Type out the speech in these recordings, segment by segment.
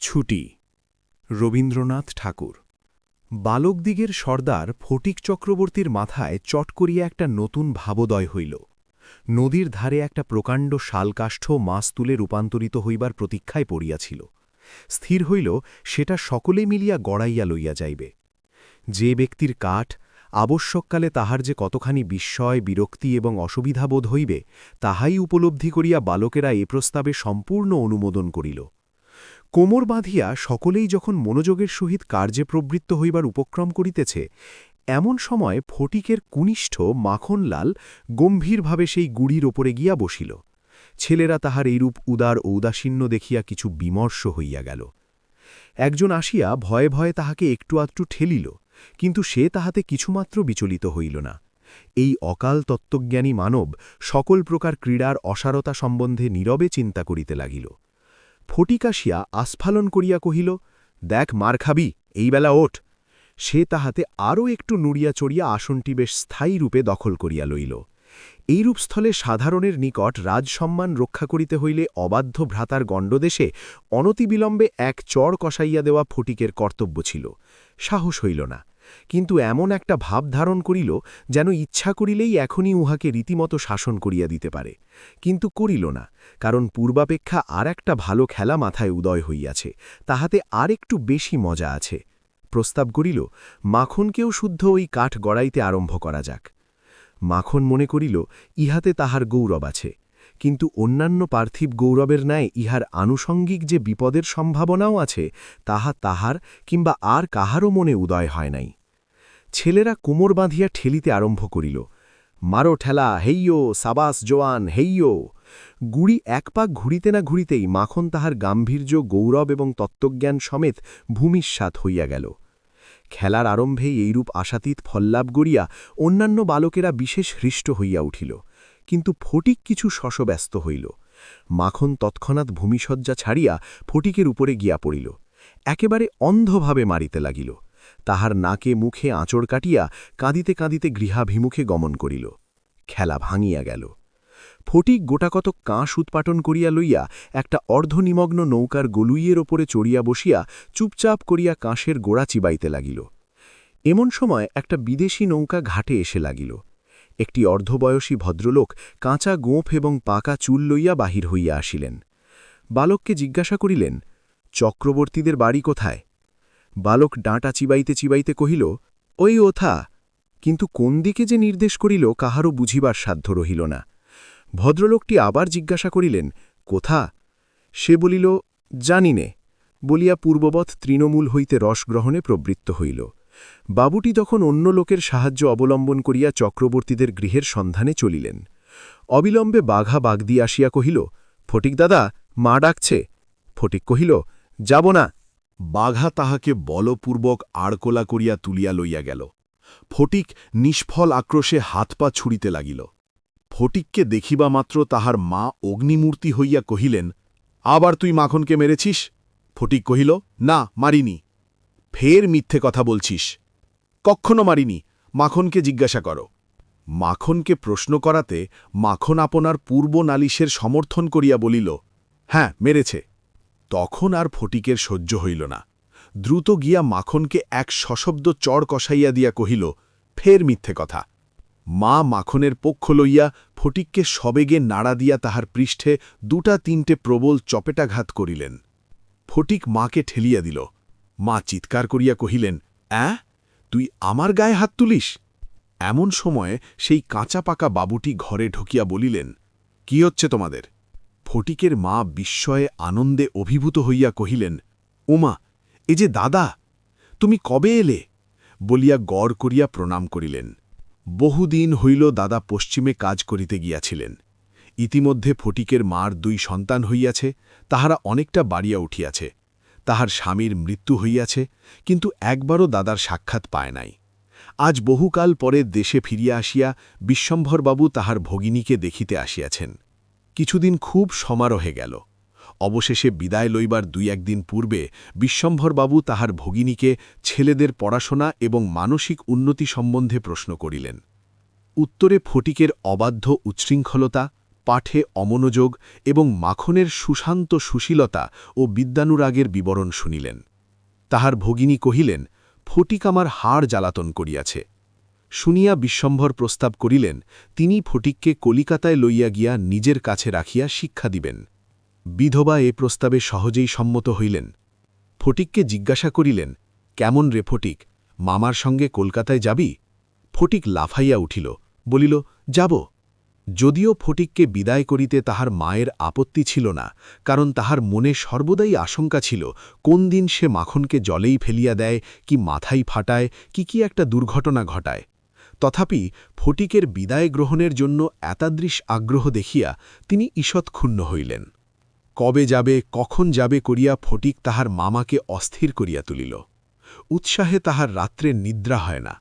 ছুটি। রবীন্দ্রনাথ ঠাকুর। বালকদিগের সর্দার ফটিক চক্রবর্তীর মাথায় চট করিয়া একটা নতুন ভাবোদয় হইল। নদীর ধারে একটা প্রকাণ্ড শালকাষ্ঠ মাছ তুলে রূপান্তরিত হইবার প্রতীক্ষায় পড়িয়াছিল। স্থির হইল, সেটা সকলে মিলিয়া গড়াইয়া লইয়া যাইবে। যে ব্যক্তির কাঠ, আবশ্যককালে তাহার যে কতখানি বিস্ময়, বিরক্তি এবং অসুবিধাবোধ হইবে, তাহাই উপলব্ধি করিয়া বালকেরা এ প্রস্তাবে সম্পূর্ণ অনুমোদন করিল। কোমর বাঁধিয়া সকলেই যখন মনোযোগের সহিত কার্যে প্রবৃত্ত হইবার উপক্রম করিতেছে, এমন সময় ফটিকের কুনিষ্ঠ মাখনলাল গম্ভীরভাবে সেই গুড়ির ওপরে গিয়া বসিল। ছেলেরা তাহার এইরূপ উদার ঔদাসীন্য দেখিয়া কিছু বিমর্ষ হইয়া গেল। একজন আসিয়া ভয়ে ভয়ে তাহাকে একটু আধটু ঠেলিল, কিন্তু সে তাহাতে কিছুমাত্র বিচলিত হইল না। এই অকাল তত্ত্বজ্ঞানী মানব সকল প্রকার ক্রীড়ার অসারতা সম্বন্ধে নীরবে চিন্তা করিতে লাগিল। ফটিক আসিয়া আস্ফালন করিয়া কহিল, দেখ মার খাবি, এই বেলা ওঠ। সে তাহাতে আরও একটু নুড়িয়া চড়িয়া আসনটি বেশ স্থায়ী রূপে দখল করিয়া লইল। এইরূপ স্থলে সাধারণের নিকট রাজসম্মান রক্ষা করিতে হইলে অবাধ্য ভ্রাতার গণ্ডদেশে অনতিবিলম্বে এক চর কষাইয়া দেওয়া ফটিকের কর্তব্য ছিল। সাহস হইল না। কিন্তু এমন একটা ভাব ধারণ করিল যেন ইচ্ছা করিলেই এখনই উহাকে রীতিমতো শাসন করিয়া দিতে পারে। কিন্তু করিল না, কারণ পূর্বাপেক্ষা আর একটা ভালো খেলা মাথায় উদয় হইয়াছে, তাহাতে আর একটু বেশি মজা আছে। প্রস্তাব করিল, মাখনকেও শুদ্ধ ওই কাঠ গড়াইতে আরম্ভ করা যাক। মাখন মনে করিল, ইহাতে তাহার গৌরব আছে, কিন্তু অন্যান্য পার্থিব গৌরবের ন্যায় ইহার আনুষঙ্গিক যে বিপদের সম্ভাবনাও আছে, তাহা তাহার কিংবা আর কাহারও মনে উদয় হয় নাই। ছেলেরা কোমর বাঁধিয়া ঠেলিতে আরম্ভ করিল। মারো ঠেলা, হেইয়ো, সাবাস জোয়ান, হেইয়ো। গুড়ি এক পাক ঘুরিতে না ঘুরিতেই মাখন তাহার গাম্ভীর্য, গৌরব এবং তত্ত্বজ্ঞান সমেত ভূমিস্বাত হইয়া গেল। খেলার আরম্ভেই এইরূপ আশাতীত ফল্লাভ গড়িয়া অন্যান্য বালকেরা বিশেষ হৃষ্ট হইয়া উঠিল। কিন্তু ফটিক কিছু শশব্যস্ত হইল। মাখন তৎক্ষণাৎ ভূমিসজ্জা ছাড়িয়া ফটিকের উপরে গিয়া পড়িল। একেবারে অন্ধভাবে মারিতে লাগিল। তাহার নাকে মুখে আঁচড় কাটিয়া কাঁদিতে কাঁদিতে গৃহাভিমুখে গমন করিল। খেলা ভাঙিয়া গেল। ফটিক গোটাকত কাঁস উৎপাটন করিয়া লইয়া একটা অর্ধনিমগ্ন নৌকার গলুইয়ের ওপরে চড়িয়া বসিয়া চুপচাপ করিয়া কাঁসের গোড়া চিবাইতে লাগিল। এমন সময় একটা বিদেশি নৌকা ঘাটে এসে লাগিল। একটি অর্ধবয়সী ভদ্রলোক কাঁচা গোঁফ এবং পাকা চুল লইয়া বাহির হইয়া আসিলেন। বালককে জিজ্ঞাসা করিলেন, চক্রবর্তীদের বাড়ি কোথায়? বালক ডাঁটা চিবাইতে চিবাইতে কহিল, ওই ওথা, কিন্তু কোন দিকে যে নির্দেশ করিল কাহারও বুঝিবার সাধ্য রহিল না। ভদ্রলোকটি আবার জিজ্ঞাসা করিলেন, কোথা? সে বলিল, জানি নে। বলিয়া পূর্ববৎ তৃণমূল হইতে রসগ্রহণে প্রবৃত্ত হইল। বাবুটি তখন অন্য লোকের সাহায্য অবলম্বন করিয়া চক্রবর্তীদের গৃহের সন্ধানে চলিলেন। অবিলম্বে বাঘা বাগদি আসিয়া কহিল, ফটিক দাদা, মা ডাকছে। ফটিক কহিল, যাব না। বাঘা তাহাকে বলপূর্বক আড়কোলা করিয়া তুলিয়া লইয়া গেল। ফটিক নিষ্ফল আক্রোশে হাত পা ছুড়িতে লাগিল। ফটিককে দেখিবা মাত্র তাহার মা অগ্নিমূর্তি হইয়া কহিলেন, আবার তুই মাখনকে মেরেছিস? ফটিক কহিল, না, মারিনি। ফের মিথ্যে কথা বলছিস। কক্ষণও মারিনি, মাখনকে জিজ্ঞাসা করো। মাখনকে প্রশ্ন করাতে মাখন আপনার পূর্ব নালিশের সমর্থন করিয়া বলিল হ্যাঁ মেরেছে। তখন আর ফটিকের সহ্য হইল না। দ্রুত গিয়া মাখনকে এক সশব্দ চড় কষাইয়া দিয়া কহিল, ফের মিথ্যে কথা। মা মাখনের পক্ষ লইয়া ফটিককে সবেগে নাড়া দিয়া তাহার পৃষ্ঠে দুটা তিনটে প্রবল চপেটাঘাত করিলেন। ফটিক মাকে ঠেলিয়া দিল। মা চিৎকার করিয়া কহিলেন, অ্যাঁ? তুই আমার গায়ে হাত তুলিস? এমন সময়ে সেই কাঁচা পাকা বাবুটি ঘরে ঢুকিয়া বলিলেন, কি হচ্ছে তোমাদের? ফটিকের মা বিস্ময়ে আনন্দে অভিভূত হইয়া কহিলেন, উমা, এ যে দাদা, তুমি কবে এলে? বলিয়া গড় করিয়া প্রণাম করিলেন। বহুদিন হইল দাদা পশ্চিমে কাজ করিতে গিয়াছিলেন। ইতিমধ্যে ফটিকের মার দুই সন্তান হইয়াছে, তাহারা অনেকটা বাড়িয়া উঠিয়াছে। তাহার স্বামীর মৃত্যু হইয়াছে, কিন্তু একবারও দাদার সাক্ষাৎ পায় নাই। আজ বহুকাল পরে দেশে ফিরিয়া আসিয়া বিশ্বম্ভরবাবু তাহার ভগিনীকে দেখিতে আসিয়াছেন। কিছুদিন খুব সমারোহে গেল। অবশেষে বিদায় লইবার দুই একদিন পূর্বে বিশ্বম্ভরবাবু তাহার ভগিনীকে ছেলেদের পড়াশোনা এবং মানসিক উন্নতি সম্বন্ধে প্রশ্ন করিলেন। উত্তরে ফটিকের অবাধ্য উচ্ছৃঙ্খলতা, পাঠে অমনোযোগ এবং মাখনের সুশান্ত সুশীলতা ও বিদ্যানুরাগের বিবরণ শুনিলেন। তাহার ভগিনী কহিলেন, ফটিক আমার হাড় জ্বালাতন করিয়াছে। শুনিয়া বিশ্বম্ভর প্রস্তাব করিলেন, তিনি ফটিককে কলিকাতায় লইয়া গিয়া নিজের কাছে রাখিয়া শিক্ষা দিবেন। বিধবা এ প্রস্তাবে সহজেই সম্মত হইলেন। ফটিককে জিজ্ঞাসা করিলেন, কেমন রে ফটিক, মামার সঙ্গে কলকাতায় যাবি? ফটিক লাফাইয়া উঠিল, বলিল, যাব। যদিও ফটিককে বিদায় করিতে তাহার মায়ের আপত্তি ছিল না, কারণ তাহার মনে সর্বদাই আশঙ্কা ছিল, কোন দিন সে মাখনকে জলেই ফেলিয়া দেয়, কি মাথাই ফাটায়, কি কি একটা দুর্ঘটনা ঘটায়। তথাপি ফটিকের বিদায় গ্রহণের জন্য এতাদৃশ আগ্রহ দেখিয়া তিনি ঈষৎ ক্ষুণ্ণ হইলেন। কবে যাবে, কখন যাবে করিয়া ফটিক তাহার মামাকে অস্থির করিয়া তুলিল। উৎসাহে তাহার রাত্রে নিদ্রা হয় না।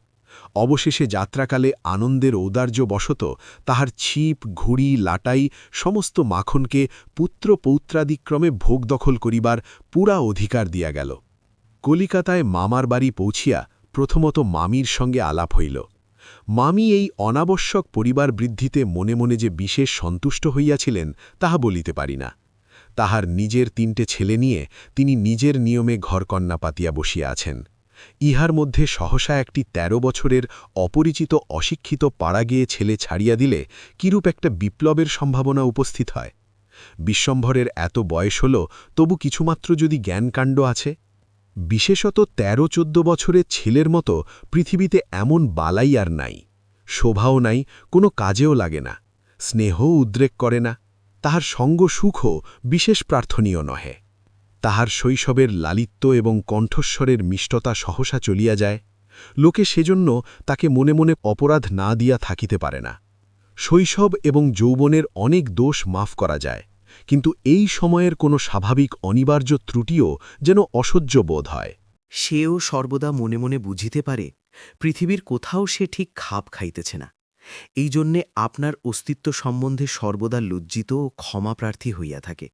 অবশেষে যাত্রাকালে আনন্দের ঔদার্য বশত তাহার ছিপ, ঘুড়ি, লাটাই, সমস্ত মাখনকে পুত্র পৌত্রাদিক্রমে ভোগ দখল করিবার পুরা অধিকার দিয়া গেল। কলিকাতায় মামার বাড়ি পৌঁছিয়া প্রথমত মামির সঙ্গে আলাপ হইল। মামি এই অনাবশ্যক পরিবার বৃদ্ধিতে মনে মনে যে বিশেষ সন্তুষ্ট হইয়াছিলেন, তাহা বলিতে পারি না। তাহার নিজের তিনটে ছেলে নিয়ে তিনি নিজের নিয়মে ঘরকন্যা পাতিয়া বসিয়া আছেন। ইহার মধ্যে সহসা একটি ১৩ বছরের অপরিচিত অশিক্ষিত পাড়া গিয়ে ছেলে ছাড়িয়া দিলে কিরূপ একটা বিপ্লবের সম্ভাবনা উপস্থিত হয়? বিশ্বম্ভরের এত বয়স হল, তবু কিছুমাত্র যদি জ্ঞানকাণ্ড আছে? বিশেষত ১৩ চোদ্দ বছরের ছেলের মতো পৃথিবীতে এমন বালাই আর নাই, শোভাও নাই, কোনো কাজেও লাগে না স্নেহ উদ্রেক করে না, তাহার সঙ্গ সুখও বিশেষ প্রার্থনীয় নহে। তাহার শৈশবের লালিত্য এবং কণ্ঠস্বরের মিষ্টতা সহসা চলিয়া যায়, লোকে সেজন্য তাকে মনে মনে অপরাধ না দিয়া থাকিতে পারে না। শৈশব এবং যৌবনের অনেক দোষ মাফ করা যায় কিন্তু এই সময়ের কোনো স্বাভাবিক অনিবার্য ত্রুটিও যেন অসহ্য বোধ হয়। সেও সর্বদা মনে মনে বুঝিতে পারে, পৃথিবীর কোথাও সে ঠিক খাপ খাইতেছে না। এই জন্যে আপনার অস্তিত্ব সম্বন্ধে সর্বদা লজ্জিত ও ক্ষমাপ্রার্থী হইয়া থাকে।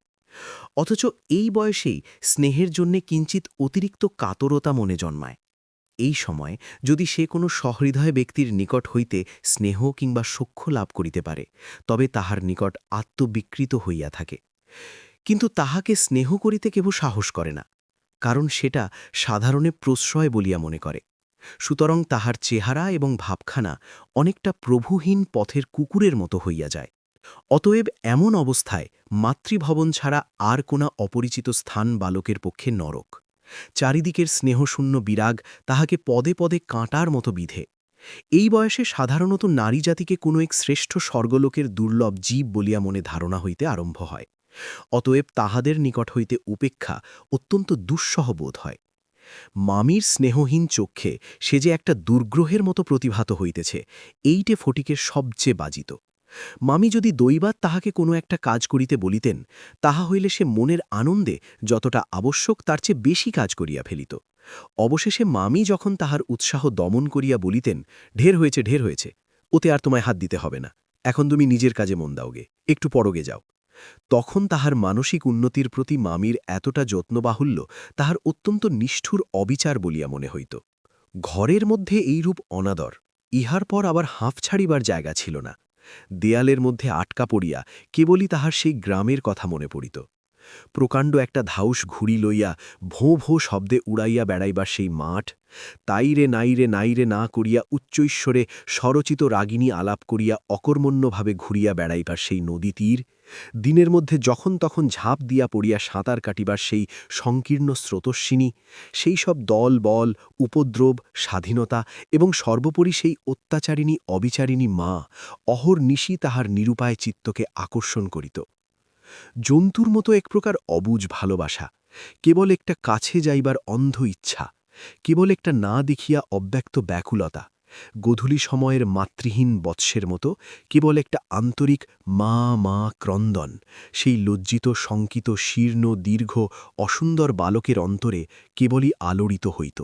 অথচ এই বয়সেই স্নেহের জন্যে কিঞ্চিত অতিরিক্ত কাতরতা মনে জন্মায়। এই সময় যদি সে কোনো সহৃদয় ব্যক্তির নিকট হইতে স্নেহ কিংবা সখ্য লাভ করিতে পারে, তবে তাহার নিকট আত্মবিকৃত হইয়া থাকে। কিন্তু তাহাকে স্নেহ করিতে কেহ সাহস করে না, কারণ সেটা সাধারণে প্রশ্রয় বলিয়া মনে করে। সুতরাং তাহার চেহারা এবং ভাবখানা অনেকটা প্রভুহীন পথের কুকুরের মতো হইয়া যায়। অতএব এমন অবস্থায় মাতৃভবন ছাড়া আর কোনা অপরিচিত স্থান বালকের পক্ষে নরক। চারিদিকের স্নেহশূন্য বিরাগ তাহাকে পদে পদে কাঁটার মতো বিধে। এই বয়সে সাধারণত নারী জাতিকে কোনো এক শ্রেষ্ঠ স্বর্গলোকের দুর্লভ জীব বলিয়া মনে ধারণা হইতে আরম্ভ হয়। অতএব তাহাদের নিকট হইতে উপেক্ষা অত্যন্ত দুঃসহ বোধ হয়। মামির স্নেহহীন চক্ষে সে যে একটা দুর্গ্রহের মতো প্রতিভাত হইতেছে, এইটে ফটিকের সবচেয়ে বাজিত। মামি যদি দৈবাত তাহাকে কোনো একটা কাজ করিতে বলিতেন, তাহা হইলে সে মনের আনন্দে যতটা আবশ্যক তার চেয়ে বেশি কাজ করিয়া ফেলিত। অবশেষে মামি যখন তাহার উৎসাহ দমন করিয়া বলিতেন, ঢের হয়েছে ঢের হয়েছে, ওতে আর তোমায় হাত দিতে হবে না, এখন তুমি নিজের কাজে মন দাওগে, একটু পরগে যাও। তখন তাহার মানসিক উন্নতির প্রতি মামির এতটা যত্নবাহুল্য, তাহার অত্যন্ত নিষ্ঠুর অবিচার বলিয়া মনে হইত। ঘরের মধ্যে এইরূপ অনাদর, ইহার পর আবার হাঁফ ছাড়িবার জায়গা ছিল না। দেয়ালের মধ্যে আটকা পড়িয়া কেবলই তাহার সেই গ্রামের কথা মনে পড়িত। প্রকাণ্ড একটা ধাউস ঘুড়ি লইয়া ভোঁ ভোঁ শব্দে উড়াইয়া বেড়াইবার সেই মাঠ তাইরে নাইরে নাইরে না করিয়া উচ্চৈশ্বরে স্বরচিত রাগিনী আলাপ করিয়া অকর্মণ্যভাবে ঘুরিয়া বেড়াইবার সেই নদী তীর, দিনের মধ্যে যখন তখন ঝাঁপ দিয়া পড়িয়া সাঁতার কাটিবার সেই সংকীর্ণ স্রোতস্বিনী, সেই সব দল, বল, উপদ্রব, স্বাধীনতা এবং সর্বোপরি সেই অত্যাচারিণী, অবিচারিণী মা অহর নিশি তাহার নিরুপায় চিত্তকে আকর্ষণ করিত। জন্তুর মতো এক প্রকার অবুজ ভালোবাসা, কেবল একটা কাছে যাইবার অন্ধ ইচ্ছা, কেবল একটা না দেখিয়া অব্যক্ত ব্যাকুলতা, গধূলি সময়ের মাতৃহীন বৎসের মতো, কেবল একটা আন্তরিক মা মা ক্রন্দন, সেই লজ্জিত, শঙ্কিত, শীর্ণ, দীর্ঘ, অসুন্দর বালকের অন্তরে কেবলই আলোড়িত হইত।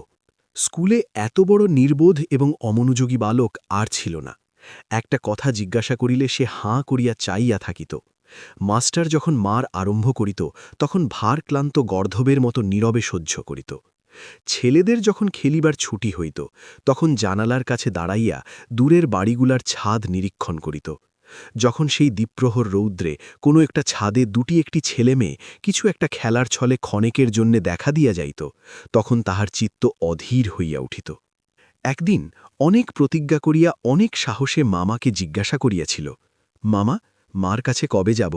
স্কুলে এত বড় নির্বোধ এবং অমনোযোগী বালক আর ছিল না। একটা কথা জিজ্ঞাসা করিলে সে হাঁ করিয়া চাইয়া থাকিত। মাস্টার যখন মার আরম্ভ করিত, তখন ভার ক্লান্ত গর্ধবের মতো নীরবে সহ্য করিত। ছেলেদের যখন খেলিবার ছুটি হইত, তখন জানালার কাছে দাঁড়াইয়া দূরের বাড়িগুলার ছাদ নিরীক্ষণ করিত। যখন সেই দ্বীপ্রহর রৌদ্রে কোনো একটা ছাদে দুটি একটি ছেলে মেয়ে কিছু একটা খেলার ছলে ক্ষণেকের জন্য দেখা দিয়া যাইত, তখন তাহার চিত্ত অধীর হইয়া উঠিত। একদিন অনেক প্রতিজ্ঞা করিয়া অনেক সাহসে মামাকে জিজ্ঞাসা করিয়াছিল, মামা মার কাছে কবে যাব?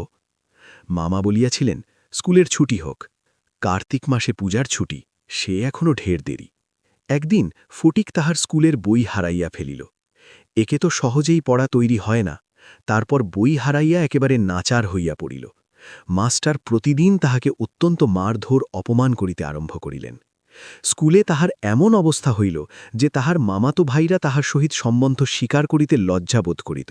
মামা বলিয়াছিলেন, স্কুলের ছুটি হোক। কার্তিক মাসে পূজার ছুটি, সে এখনও ঢের দেরি। একদিন ফটিক তাহার স্কুলের বই হারাইয়া ফেলিল। একে তো সহজেই পড়া তৈরি হয় না, তারপর বই হারাইয়া একেবারে নাচার হইয়া পড়িল। মাস্টার প্রতিদিন তাহাকে অত্যন্ত মারধর অপমান করিতে আরম্ভ করিলেন। স্কুলে তাহার এমন অবস্থা হইল যে তাহার মামাতো ভাইরা তাহার সহিত সম্বন্ধ স্বীকার করিতে লজ্জাবোধ করিত।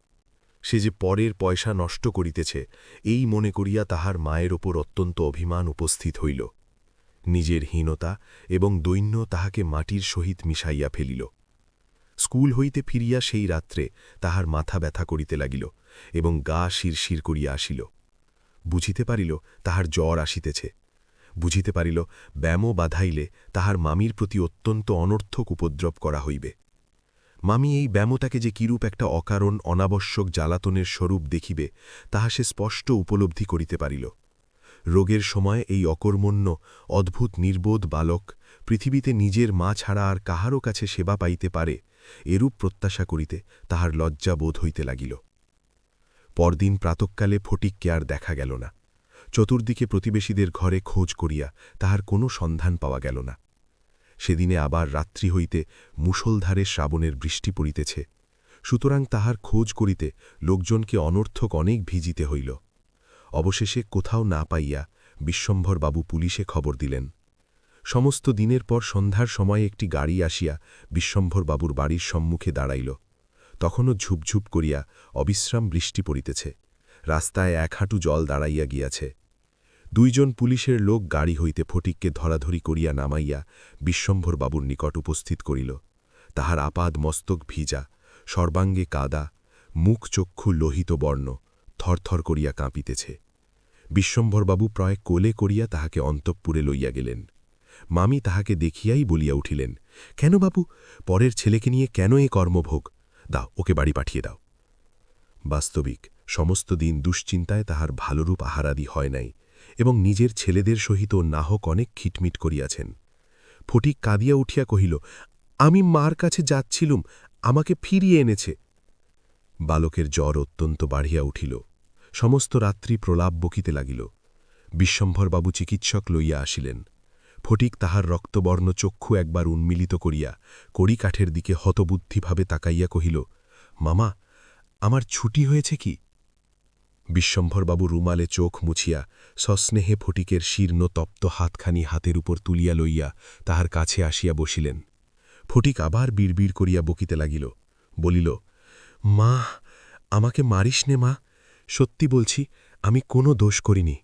সে যে পরের পয়সা নষ্ট করিতেছে, এই মনে করিয়া তাহার মায়ের ওপর অত্যন্ত অভিমান উপস্থিত হইল। নিজের হীনতা এবং দৈন্য তাহাকে মাটির সহিত মিশাইয়া ফেলিল। স্কুল হইতে ফিরিয়া সেই রাত্রে তাহার মাথা ব্যথা করিতে লাগিল এবং গা শিরশির করিয়া আসিল। বুঝিতে পারিল তাহার জ্বর আসিতেছে। বুঝিতে পারিল ব্যামো বাধাইলে তাহার মামির প্রতি অত্যন্ত অনর্থক উপদ্রব করা হইবে। মামি এই ব্যামোটাকে যে কিরূপ একটা অকারণ, অনাবশ্যক জ্বালাতনের স্বরূপ দেখিবে, তাহা সে স্পষ্ট উপলব্ধি করিতে পারিল। রোগের সময় এই অকর্মণ্য, অদ্ভুত নির্বোধ বালক পৃথিবীতে নিজের মা ছাড়া আর কাহারও কাছে সেবা পাইতে পারে, এরূপ প্রত্যাশা করিতে তাহার লজ্জা বোধ হইতে লাগিল। পরদিন প্রাতকালে ফটিককে আর দেখা গেল না। চতুর্দিকে প্রতিবেশীদের ঘরে খোঁজ করিয়া তাহার কোনো সন্ধান পাওয়া গেল না। সেদিনে আবার রাত্রি হইতে মুষলধারে শ্রাবণের বৃষ্টি পড়িতেছে। সুতরাং তাহার খোঁজ করিতে লোকজনকে অনর্থক অনেক ভিজিতে হইল। অবশেষে কোথাও না পাইয়া বিশ্বম্ভরবাবু পুলিশে খবর দিলেন। সমস্ত দিনের পর সন্ধ্যার সময় একটি গাড়ি আসিয়া বিশ্বম্ভরবাবুর বাড়ির সম্মুখে দাঁড়াইল। তখনও ঝুপঝুপ করিয়া অবিশ্রাম বৃষ্টি পড়িতেছে। রাস্তায় এক হাঁটু জল দাঁড়াইয়া গিয়াছে। দুইজন পুলিশের লোক গাড়ি হইতে ফটিককে ধরাধরি করিয়া নামাইয়া বিশ্বম্ভরবাবুর নিকট উপস্থিত করিল। তাহার আপাদ মস্তক ভিজা, সর্বাঙ্গে কাদা, মুখ চক্ষু লোহিত বর্ণ থরথর করিয়া কাঁপিতেছে। বিশ্বম্ভরবাবু প্রায় কোলে করিয়া তাহাকে অন্তঃপুরে লইয়া গেলেন। মামি তাহাকে দেখিয়াই বলিয়া উঠিলেন, কেন বাবু, পরের ছেলেকে নিয়ে কেন এ কর্মভোগ? দাও, ওকে বাড়ি পাঠিয়ে দাও। বাস্তবিক, সমস্ত দিন দুশ্চিন্তায় তাহার ভালোরূপ আহারাদি হয় নাই। এবং নিজের ছেলেদের সহিত নাহক অনেক খিটমিট করিয়াছেন। ফটিক কাঁদিয়া উঠিয়া কহিল, আমি মার কাছে যাচ্ছিলুম, আমাকে ফিরিয়ে এনেছে। বালকের জ্বর অত্যন্ত বাড়িয়া উঠিল। সমস্ত রাত্রি প্রলাপ বকিতে লাগিল। বিশ্বম্ভরবাবু চিকিৎসক লইয়া আসিলেন। ফটিক তাহার রক্তবর্ণ চক্ষু একবার উন্মিলিত করিয়া কড়িকাঠের দিকে হতবুদ্ধিভাবে তাকাইয়া কহিল, মামা, আমার ছুটি হয়েছে কি? বিশ্বম্ভরবাবু রুমালে চোখ মুছিয়া সস্নেহে ফটিকের শীর্ণ তপ্ত হাতখানি হাতের উপর তুলিয়া লইয়া তাহার কাছে আসিয়া বসিলেন। ফটিক আবার বিড়বিড় করিয়া বকিতে লাগিল, বলিল, মা, আমাকে মারিস নে মা, সত্যি বলছি আমি কোনো দোষ করিনি।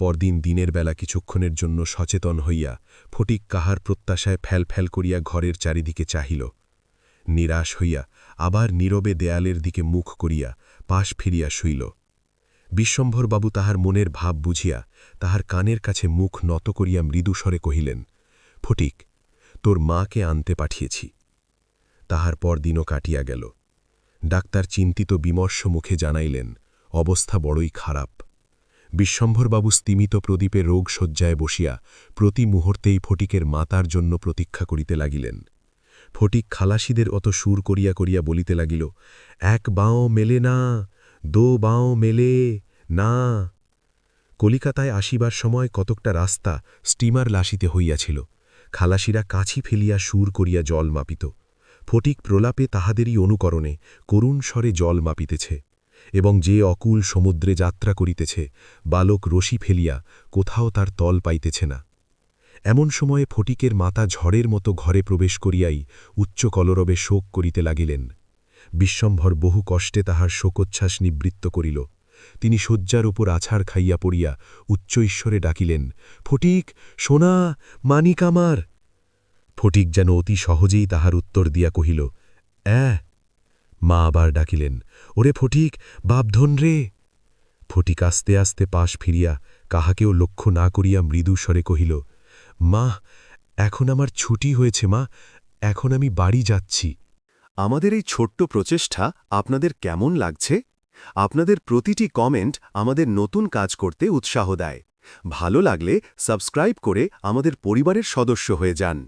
পরদিন দিনের বেলা কিছুক্ষণের জন্য সচেতন হইয়া ফটিক কাহার প্রত্যাশায় ফ্যাল ফ্যাল করিয়া ঘরের চারিদিকে চাহিল। নিরাশ হইয়া আবার নীরবে দেয়ালের দিকে মুখ করিয়া পাশ ফিরিয়া শুইল। বিশ্বম্ভরবাবু তাহার মনের ভাব বুঝিয়া তাহার কানের কাছে মুখ নত করিয়া মৃদুস্বরে কহিলেন, ফটিক, তোর মাকে আনতে পাঠিয়েছি। তাহার পর দিনও কাটিয়া গেল। ডাক্তার চিন্তিত বিমর্ষ মুখে জানাইলেন, অবস্থা বড়ই খারাপ। বিশ্বম্ভরবাবু স্তিমিত প্রদীপে রোগ শয্যায় বসিয়া প্রতি মুহূর্তেই ফটিকের মাতার জন্য প্রতীক্ষা করিতে লাগিলেন। ফটিক খালাসিদের অত সুর করিয়া করিয়া বলিতে লাগিল, এক বাঁও মেলে না দো বাঁও মেলে, না। কলিকাতায় আসিবার সময় কতকটা রাস্তা স্টিমার লাসিতে হইয়াছিল। খালাসিরা কাছি ফেলিয়া সুর করিয়া জল মাপিত। ফটিক প্রলাপে তাহাদেরই অনুকরণে করুণ স্বরে জল মাপিতেছে এবং যে অকুল সমুদ্রে যাত্রা করিতেছে, বালক রশি ফেলিয়া কোথাও তার তল পাইতেছে না। এমন সময়ে ফটিকের মাতা ঝড়ের মতো ঘরে প্রবেশ করিয়াই উচ্চ কলরবে শোক করিতে লাগিলেন। বিশ্বম্ভর বহু কষ্টে তাহার শোকোচ্ছ্বাস নিবৃত্ত করিল। তিনি শয্যার উপর আছাড় খাইয়া পড়িয়া উচ্চ ঈশ্বরে ডাকিলেন, ফটিক, সোনা, মানিক আমার। ফটিক যেন অতি সহজেই তাহার উত্তর দিয়া কহিল, অ্যাঁ। মা আবার ডাকিলেন, ওরে ফটিক, বাপধন রে। ফটিক আস্তে আস্তে পাশ ফিরিয়া কাহাকেও লক্ষ্য না করিয়া মৃদু স্বরে কহিল, মা, এখন আমার ছুটি হয়েছে মা, এখন আমি বাড়ি যাচ্ছি। আমাদের এই ছোট্ট প্রচেষ্টা আপনাদের কেমন লাগছে? আপনাদের প্রতিটি কমেন্ট আমাদের নতুন কাজ করতে উৎসাহ দেয়। ভালো লাগলে সাবস্ক্রাইব করে আমাদের পরিবারের সদস্য হয়ে যান।